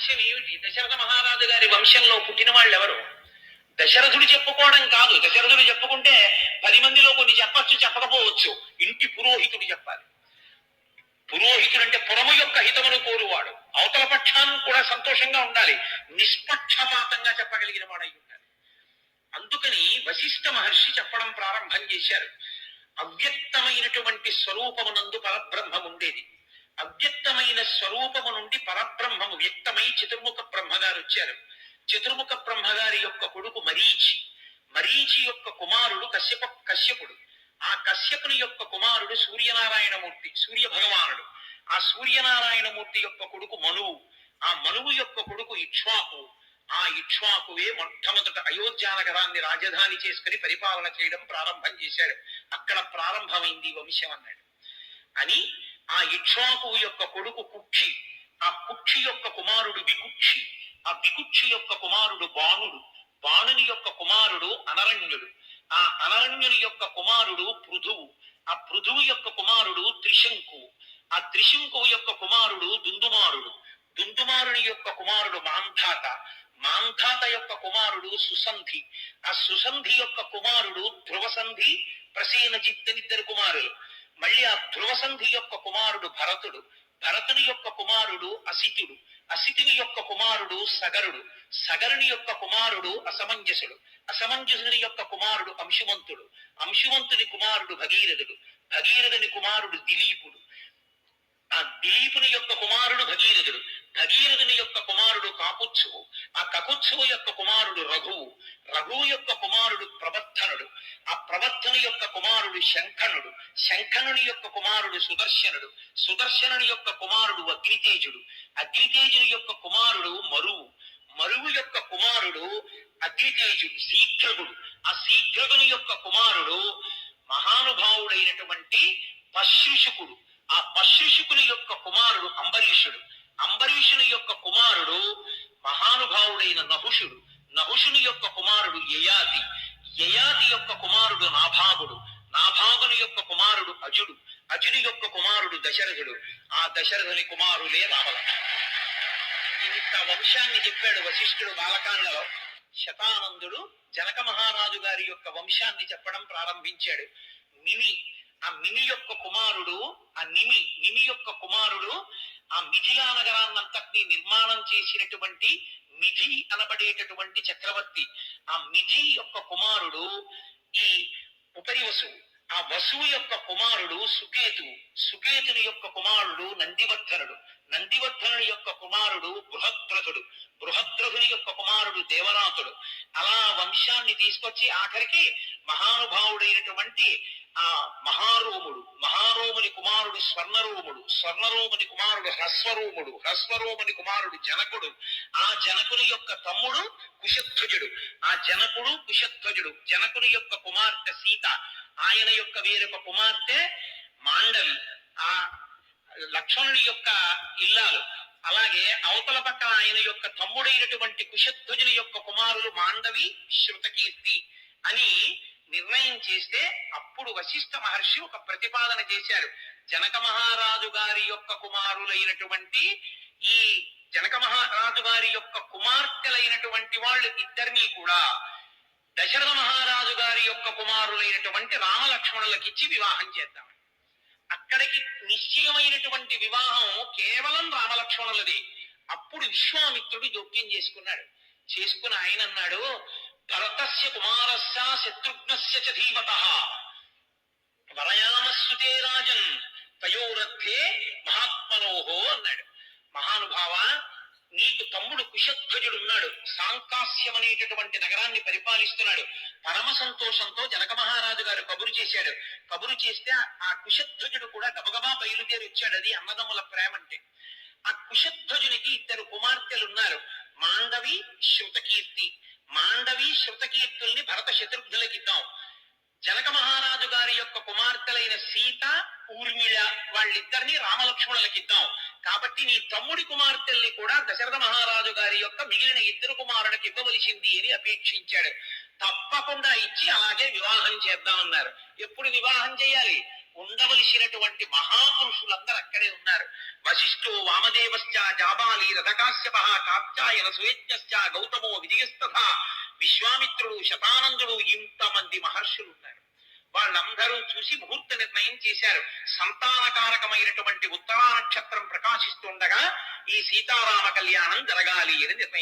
వంశం ఏమిటి? దశరథ మహారాజు గారి వంశంలో పుట్టిన వాళ్ళు ఎవరు దశరథుడు చెప్పుకోవడం కాదు. దశరథుడు చెప్పుకుంటే పది మందిలో కొన్ని చెప్పచ్చు చెప్పకపోవచ్చు. ఇంటి పురోహితుడు చెప్పాలి. పురోహితుడు అంటే పురము యొక్క హితమును కోరువాడు. అవతల పక్షాన్ని కూడా సంతోషంగా ఉండాలి. నిష్పక్షపాతంగా చెప్పగలిగిన వాడై ఉండాలి. అందుకని వశిష్ఠ మహర్షి చెప్పడం ప్రారంభం చేశారు. అవ్యక్తమైనటువంటి స్వరూపమునందు పరబ్రహ్మం ఉండేది అవ్యక్తమైన స్వరూపము నుండి పరబ్రహ్మము వ్యక్తమై చతుర్ముఖ బ్రహ్మగారు వచ్చారు. చతుర్ముఖ బ్రహ్మగారి యొక్క కొడుకు మరీచి మరీచి యొక్క కుమారుడు కశ్యప కశ్యపుడు. ఆ కశ్యపుని యొక్క కుమారుడు సూర్యనారాయణమూర్తి సూర్య భగవానుడు ఆ సూర్యనారాయణమూర్తి యొక్క కొడుకు మనువు. ఆ మనువు యొక్క కొడుకు ఇక్ష్వాకు. ఆ ఇక్ష్వాకువే మొట్టమొదట అయోధ్య నగరాన్ని రాజధాని చేసుకుని పరిపాలన చేయడం ప్రారంభం చేశాడు అక్కడ ప్రారంభమైంది వంశం అన్నాడు. అని ఆ ఇక్ష్వాకు యొక్క కొడుకు కుక్షి ఆ కుక్షి యొక్క కుమారుడు వికుక్షి ఆ వికుక్షి యొక్క కుమారుడు బాణుడు బాణుని యొక్క కుమారుడు అనరణ్యుడు ఆ అనరణ్యుని యొక్క కుమారుడు పృథువు ఆ పృథువు యొక్క కుమారుడు త్రిశంకు ఆ త్రిశంకువు యొక్క కుమారుడు దుందుమారుడు దుందుమారుని యొక్క కుమారుడు మాంధాత మాంధాత యొక్క కుమారుడు సుసంధి ఆ సుసంధి యొక్క కుమారుడు ధ్రువసంధి ప్రసేనజిత్ అని ఇద్దరు కుమారులు. మళ్ళీ ఆ ధ్రువసంధి యొక్క కుమారుడు భరతుడు భరతుని యొక్క కుమారుడు అసితుడు అసితుని యొక్క కుమారుడు సగరుడు సగరుని యొక్క కుమారుడు అసమంజసుడు అసమంజసుని యొక్క కుమారుడు అంశుమంతుడు అంశుమంతుని కుమారుడు భగీరథుడు భగీరథుని కుమారుడు దిలీపుడు. ఆ దిలీపుని యొక్క కుమారుడు భగీరథుడు భగీరథుని యొక్క కుమారుడు కాకుత్సువు ఆ కకుత్సువు యొక్క కుమారుడు రఘువు రఘువు యొక్క కుమారుడు ప్రబద్ధనుడు ఆ ప్రబద్ధను యొక్క కుమారుడు శంఖనుడు శంఖనుని యొక్క కుమారుడు సుదర్శనుడు సుదర్శనుని యొక్క కుమారుడు అగ్నితేజుడు అగ్నితేజుని యొక్క కుమారుడు మరువు మరువు యొక్క కుమారుడు అగ్నితేజుడు శీఘ్రగుడు ఆ శీఘ్రగుని యొక్క కుమారుడు మహానుభావుడైనటువంటి పశుశుకుడు ఆ పశ్రుషుకుని యొక్క కుమారుడు అంబరీషుడు. అంబరీషుని యొక్క కుమారుడు మహానుభావుడైన నహుషుడు. నహుషుని యొక్క కుమారుడు యయాతి. యయాతి యొక్క కుమారుడు నాభాగుడు నాభాగుని యొక్క కుమారుడు అజుడు. అజుని యొక్క కుమారుడు దశరథుడు. ఆ దశరథుని కుమారులే రామల ఇంత వంశాన్ని చెప్పాడు వశిష్ఠుడు బాలకాండలో. శతానందుడు జనక మహారాజు గారి యొక్క వంశాన్ని చెప్పడం ప్రారంభించాడు. మిమి ఆ మిని యొక్క కుమారుడు ఆ నిమి నిమి యొక్క కుమారుడు ఆ మిథిలా నగరాన్నంతటినీ నిర్మాణం చేసినటువంటి మిథి అనబడేటటువంటి చక్రవర్తి. ఆ మిథి యొక్క కుమారుడు ఈ ఉపరివసు ఆ వసువు యొక్క కుమారుడు సుకేతువు సుకేతుని యొక్క కుమారుడు నందివర్ధనుడు నందివర్ధనుడి యొక్క కుమారుడు బృహద్రథుడు. బృహద్రథుని యొక్క కుమారుడు దేవరాతుడు. అలా వంశాన్ని తీసుకొచ్చి ఆఖరికి మహానుభావుడైనటువంటి ఆ మహారోముడు. మహారోముని కుమారుడు స్వర్ణరోముడు. స్వర్ణరోముని కుమారుడు హ్రస్వరోముడు. హ్రస్వరోముని కుమారుడు జనకుడు. ఆ జనకుని యొక్క తమ్ముడు కుశధ్వజుడు. ఆ జనకుడు కుశధ్వజుడు. జనకుని యొక్క కుమార్తె సీత. ఆయన యొక్క వేరొక కుమార్తె మాండవి. ఆ లక్ష్మణుడి యొక్క ఇల్లాలు. అలాగే అవతల పక్క ఆయన యొక్క తమ్ముడైనటువంటి కుశధ్వజుని యొక్క కుమారులు మాండవి శృతకీర్తి అని నిర్ణయం చేస్తే అప్పుడు వశిష్ఠ మహర్షి ఒక ప్రతిపాదన చేశారు. జనక మహారాజు గారి యొక్క కుమారులైనటువంటి ఈ జనక మహారాజు గారి యొక్క కుమార్తెలైనటువంటి వాళ్ళు ఇద్దరినీ కూడా దశరథ మహారాజు గారి యొక్క కుమారులైనటువంటి రామలక్ష్మణులకిచ్చి వివాహం చేద్దాం. అక్కడికి నిశ్చయమైనటువంటి వివాహం కేవలం రామలక్ష్మణులది. అప్పుడు విశ్వామిత్రుడు జోక్యం చేసుకున్నాడు. చేసుకుని ఆయన అన్నాడు భరతస్య కుమారస్య శత్రుఘ్నస్య చ ధీమత. వరయామస్సుతే రాజన్ తయోరథే మహాత్మనోహో అన్నాడు. మహానుభావ నీకు తమ్ముడు కుశధ్వజుడు ఉన్నాడు. సాంకాస్యం అనేటటువంటి నగరాన్ని పరిపాలిస్తున్నాడు. పరమ సంతోషంతో జనక మహారాజు గారు కబురు చేశాడు కబురు చేస్తే ఆ కుశధ్వజుడు కూడా గబగబా బయలుదేరి వచ్చాడు. అది అన్నదమ్ముల ప్రేమ అంటే ఆ కుశధ్వజునికి ఇద్దరు కుమార్తెలు ఉన్నారు మాండవి శృతకీర్తి. మాండవి శృతకీర్తుల్ని భరత శత్రుఘ్నులకిద్దాం జనక మహారాజు గారి యొక్క కుమార్తెలైన సీత ఊర్మిళ వాళ్ళిద్దరిని రామలక్ష్మణులకిద్దాం కాబట్టి నీ తమ్ముడి కుమార్తెల్ని కూడా దశరథ మహారాజు గారి యొక్క మిగిలిన ఇద్దరు కుమారులకు ఇవ్వవలసింది అని అపేక్షించాడు. తప్పకుండా ఇచ్చి అలాగే వివాహం చేద్దామన్నారు ఎప్పుడు వివాహం చేయాలి? ఉండవలసినటువంటి మహాపురుషులందరూ అక్కడే ఉన్నారు. వశిష్ఠో వామదేవశ్చ జాబాలి రథకాశ్యప కాత్యాయన సుయజ్ఞశ్చ గౌతమో విజయస్తథ విశ్వామిత్రుడు శతానందుడు ఇంతమంది మహర్షులు ఉన్నారు. వాళ్ళందరూ చూసి ముహూర్త నిర్ణయం చేశారు. సంతానకారకమైనటువంటి ఉత్తరా నక్షత్రం ప్రకాశిస్తుండగా ఈ సీతారామ కళ్యాణం జరగాలి అని నిర్ణయం